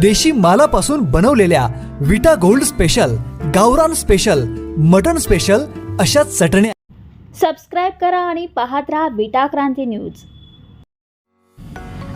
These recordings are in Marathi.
देशी मालापासून बनवलेल्या विटा गोल्ड स्पेशल गावरान स्पेशल मटन स्पेशल अशा चटण्या सबस्क्राईब करा आणि पाहत राहा विटा क्रांती न्यूज.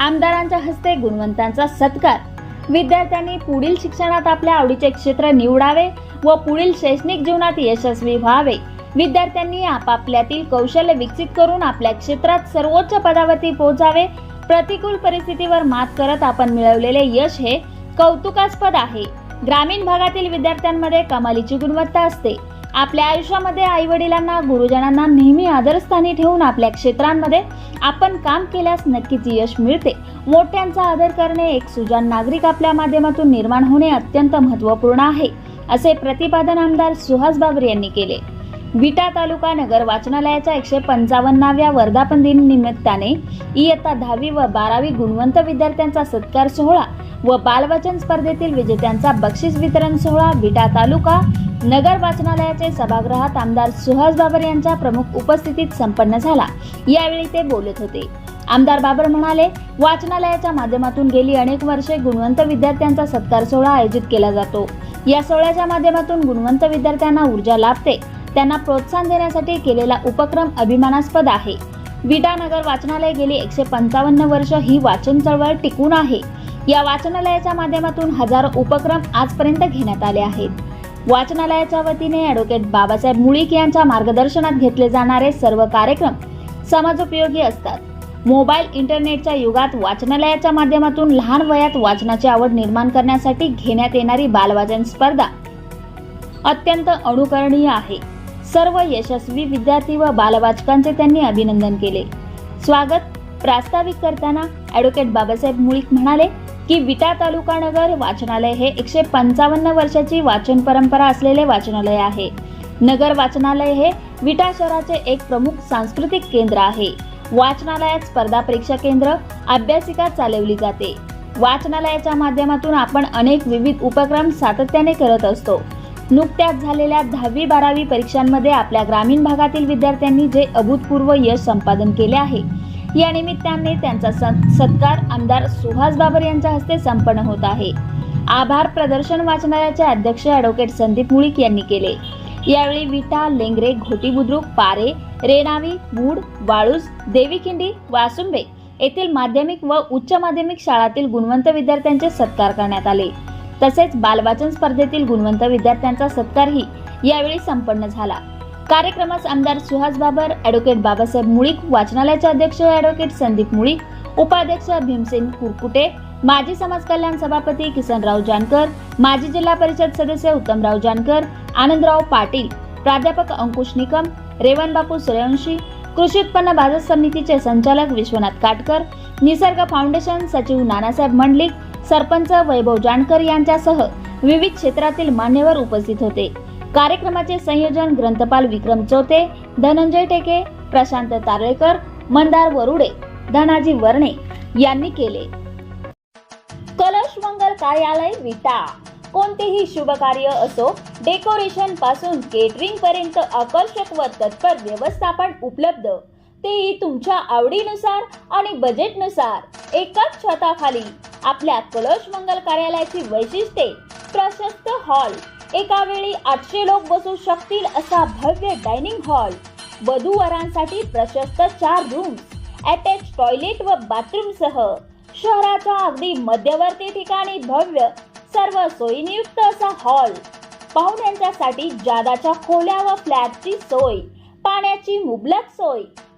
आमदारांच्या हस्ते गुणवंतांचा सत्कार. विद्यार्थ्यांनी पुढील शिक्षणात आपल्या आवडीचे क्षेत्र निवडावे व पुढील शैक्षणिक जीवनात यशस्वी व्हावे. विद्यार्थ्यांनी आपापल्यातील कौशल्य विकसित करून आपल्या क्षेत्रात सर्वोच्च पदावरती पोहोचावे प्रतिकूल परिस्थितीवर मात करत आपण मिळवलेले यश हे कौतुकास्पद आहे. ग्रामीण भागातील विद्यार्थ्यांमध्ये कमालीची गुणवत्ता असते. आपल्या आयुष्यामध्ये आई वडिलांना गुरुजनांना नेहमी आदरस्थानी ठेवून आपल्या क्षेत्रांमध्ये आपण काम केल्यास नक्कीच यश मिळते. मोठ्यांचा आदर करणे एक सुजान नागरिक आपल्या माध्यमातून निर्माण होणे अत्यंत महत्त्वपूर्ण आहे असे प्रतिपादन आमदार सुहास बाबर यांनी केले. विटा तालुका नगर वाचनालयाच्या एकशे पंचावन्नाव्या वर्धापन दिन निमित्ताने इयत्ता दहावी व बारावी गुणवंत विद्यार्थ्यांचा सत्कार सोहळा व बालवाचन स्पर्धेतील विजेत्यांचा बक्षीस वितरण सोहळा विटा तालुका नगर वाचनालयाचे सभागृहात आमदार सुहास बाबर यांच्या प्रमुख उपस्थितीत संपन्न झाला. यावेळी ते बोलत होते. आमदार बाबर म्हणाले वाचनालयाच्या माध्यमातून गेली अनेक वर्षे गुणवंत विद्यार्थ्यांचा सत्कार सोहळा आयोजित केला जातो. या सोहळ्याच्या माध्यमातून गुणवंत विद्यार्थ्यांना ऊर्जा लाभते. त्यांना प्रोत्साहन देण्यासाठी केलेला उपक्रम अभिमानास्पद आहे. विटानगर वाचनालय गेली एकशे पंचावन्न वर्ष ही वाचन चळवळ टिकून आहे. या वाचनालयाच्या माध्यमातून हजारो उपक्रम आजपर्यंत घेण्यात आले आहेत. वाचनालयाच्या वतीने ॲडव्होकेट बाबासाहेब मुळीक यांच्या मार्गदर्शनात घेतले जाणारे सर्व कार्यक्रम समाजोपयोगी असतात. मोबाईल इंटरनेटच्या युगात वाचनालयाच्या माध्यमातून लहान वयात वाचनाची आवड निर्माण करण्यासाठी घेण्यात येणारी बालवाचन स्पर्धा अत्यंत अनुकरणीय आहे. सर्व यशस्वी विद्यार्थी व बालवाचकांचे त्यांनी अभिनंदन केले. स्वागत प्रास्ताविक करताना ॲडव्होकेट बाबासाहेब मुळीक म्हणाले की विटा तालुका नगर वाचनालय हे एकशे पंचावन्न वर्षाची वाचन परंपरा असलेले वाचनालय आहे. नगर वाचनालय हे विटा शहराचे एक प्रमुख सांस्कृतिक केंद्र आहे. वाचनालयात स्पर्धा परीक्षा केंद्र अभ्यासिका चालवली जाते. वाचनालयाच्या माध्यमातून आपण अनेक विविध उपक्रम सातत्याने करत असतो. नुकत्याच झालेल्या दहावी बारावी परीक्षांमध्ये आपल्या ग्रामीण भागातील विद्यार्थ्यांनी जे अभूतपूर्व यश संपादन केले आहे या निमित्ताने त्यांचा सत्कार आमदार सुहास बाबर यांच्या हस्ते संपन्न होत आहे. आभार प्रदर्शन वाचनालयाचे अध्यक्ष ॲडव्होकेट संदीप मुळीक यांनी केले. यावेळी विटा लेंगरे घोटी बुद्रुक पारे रेणावी मूड वाळूज देवीखिंडी वासुंबे येथील माध्यमिक व उच्च माध्यमिक शाळातील गुणवंत विद्यार्थ्यांचे सत्कार करण्यात आले. तसेच बालवाचन स्पर्धेतील गुणवंत विद्यार्थ्यांचा सत्कारही यावेळी संपन्न झाला. कार्यक्रमास आमदार सुहास बाबर ॲडव्होकेट बाबासाहेब मुळीक वाचनालयाचे अध्यक्ष ॲडव्होकेट संदीप मुळीक उपाध्यक्ष भीमसेन कुरकुटे माजी समाज कल्याण सभापती किसनराव जानकर माजी जिल्हा परिषद सदस्य उत्तमराव जानकर आनंदराव पाटील प्राध्यापक अंकुश निकम रेवणबापू सूर्यवंशी कृषी उत्पन्न बाजार समितीचे संचालक विश्वनाथ काटकर निसर्ग फाउंडेशन सचिव नानासाहेब मंडलिक सरपंच वैभव जानकर यांच्यासह विविध क्षेत्रातील मान्यवर उपस्थित होते. कार्यक्रमाचे संयोजन ग्रंथपाल विक्रम चोते धनंजय टेके प्रशांत तारळेकर मंदार वरुडे धनाजी वर्णे यांनी केले. कलश मंगल कार्यालय विटा. कोणतेही शुभ कार्य असो डेकोरेशनपासून केटरिंग पर्यंत आकर्षक व तत्पर व्यवस्थापन उपलब्ध. तेही तुमच्या आवडीनुसार आणि बजेटनुसार एकाच छताखाली आपल्या कलश मंगल कार्यालयाची वैशिष्ट्ये प्रशस्त हॉल एका वेळी आठशे लोक बसू शकतील असा भव्य डायनिंग हॉल वधूवरांसाठी प्रशस्त चार रूम्स अटॅच टॉयलेट व बाथरूम सह शहराच्या अगदी मध्यवर्ती ठिकाणी भव्य सर्व सोयीनियुक्त असा हॉल पाहुण्यांच्यासाठी जादाच्या खोल्या व फ्लॅटची सोय पाण्याची मुबलक सोय